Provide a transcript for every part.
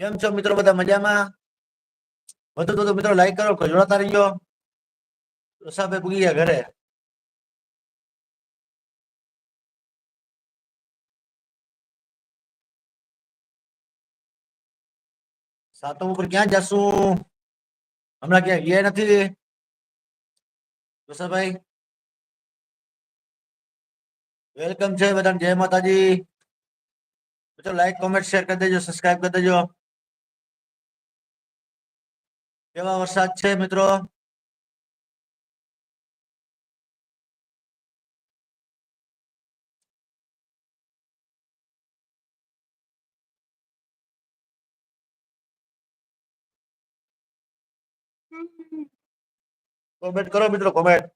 કેમ છો મિત્રો? બધા મજામાં? વધુ તો મિત્રો લાઈક કરો જોડાતા રહીજો. સાહેબ પૂગી ગયા ઘરે. સાતમ ઉપર ક્યાં જશું? હમણાં ક્યાં ગયા નથી? જોસાભાઈ વેલકમ છે બધાને જય માતાજી મિત્રો લાઈક કોમેન્ટ શેર કરી દેજો સબસ્ક્રાઇબ કરી દેજો કેવા વરસાદ છે મિત્રો કોમેન્ટ કરો મિત્રો કોમેન્ટ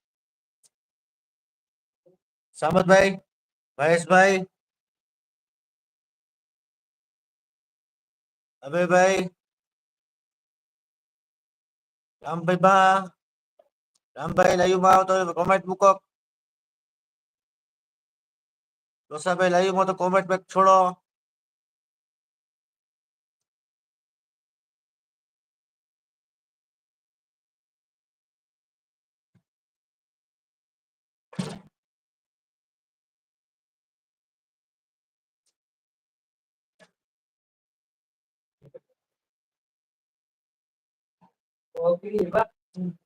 સામતભાઈ મહેશભાઈ? અભયભાઈ? રામભાઈ બા? રામભાઈ લાઈવમાં આવો તો કોમેન્ટ મૂકો. રોસાભાઈ લાઈવમાં તો કોમેન્ટ બેક છોડો. 我给你吧？嗯。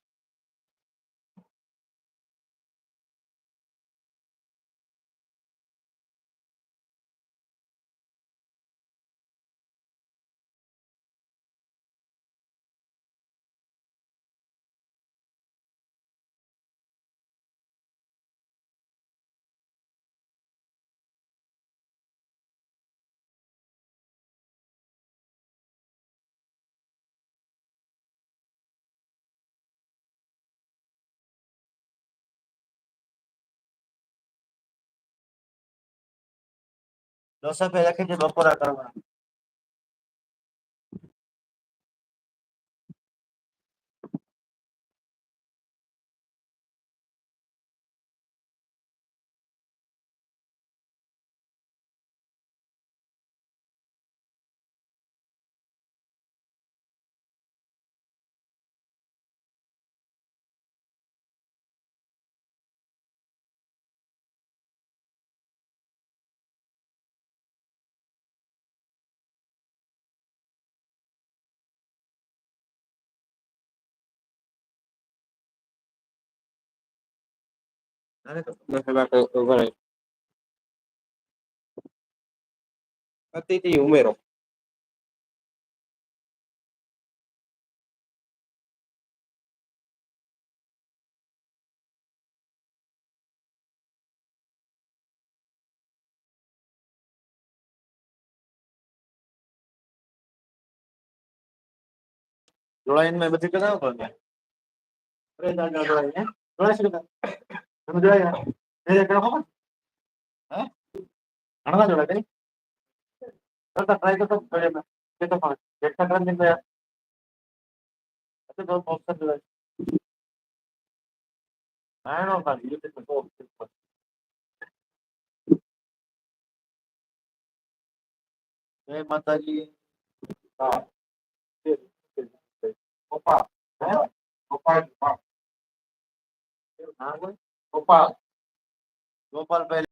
રોસાભાઈ લખી છે બપોરા કરવા અતિથિ ઉમેરો જોડાઈને મેં બધી કરાવો પડે અરે દાદા જોડાઈને જોડાઈ શકે ఎక్కడ పోవాలి అన్నదా చూడండి ట్రై చేస్తాం ఎక్కడ తిందా అయితే దోశ ఒకసారి చూడండి ఆయన ఉన్నాడు యూట్యూబ్ జై మాతాజీ గొప్ప గొప్ప నాకు ગોપાલ. ગોપાલભાઈ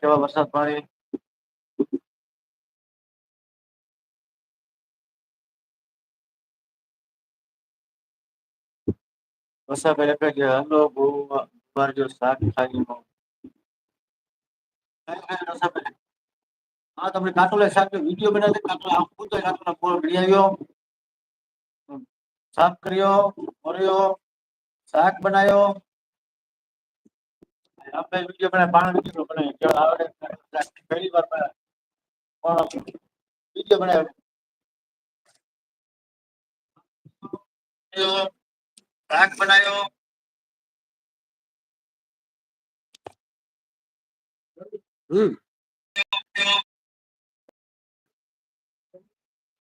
કેવા વરસાદ પાણી? વરસાદભાઈ લખે છે હલો બહુ વાર જો શાક ખાઈ હા તમને કાટોલા શાક વિડીયો બનાવી કાટોલા આખું તો કાટોલા પૂરો લઈ આવ્યો સાફ કર્યો કર્યો શાક બનાવ્યો આપણે વિડીયો બનાવી બાણ વિડીયો બનાવી કેવા આવડે પહેલી વાર બનાવ્યો પણ વિડીયો બનાવ્યો શાક બનાવ્યો હમ